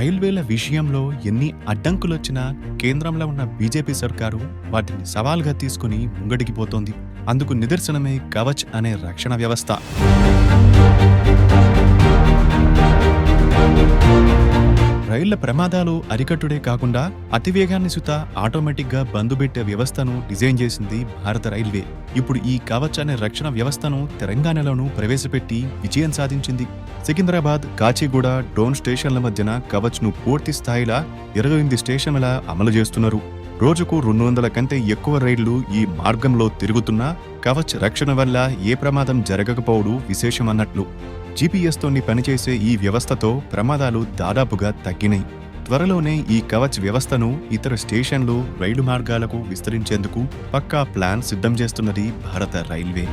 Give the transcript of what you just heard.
రైల్వేల విషయంలో ఎన్ని అడ్డంకులొచ్చినా కేంద్రంలో ఉన్న బీజేపీ సర్కారు వాటిని సవాల్గా తీసుకుని ముంగడికి పోతోంది. అందుకు నిదర్శనమే కవచ్ అనే రక్షణ వ్యవస్థ. రైళ్ళ ప్రమాదాలు అరికట్టుడే కాకుండా అతివేగాన్ని సుత ఆటోమేటిక్గా బందుబెట్టే వ్యవస్థను డిజైన్ చేసింది భారత రైల్వే. ఇప్పుడు ఈ కవచ్ అనే రక్షణ వ్యవస్థను తెలంగాణలోనూ ప్రవేశపెట్టి విజయం సాధించింది. సికింద్రాబాద్ కాచిగూడ డ్రోన్ స్టేషన్ల మధ్యన కవచ్ను పూర్తి స్థాయిలో ఇరవై ఎనిమిది స్టేషన్ల అమలు చేస్తున్నారు. రోజుకు రెండు వందల కంటే ఎక్కువ రైళ్ళు ఈ మార్గంలో తిరుగుతున్నా కవచ్ రక్షణ వల్ల ఏ ప్రమాదం జరగకపోవడం విశేషమన్నట్లు. జీపీఎస్తోని పనిచేసే ఈ వ్యవస్థతో ప్రమాదాలు దాదాపుగా తగ్గినాయి. త్వరలోనే ఈ కవచ్ వ్యవస్థను ఇతర స్టేషన్లు రైలు మార్గాలకు విస్తరించేందుకు పక్కా ప్లాన్ సిద్ధం చేస్తున్నది భారత రైల్వే.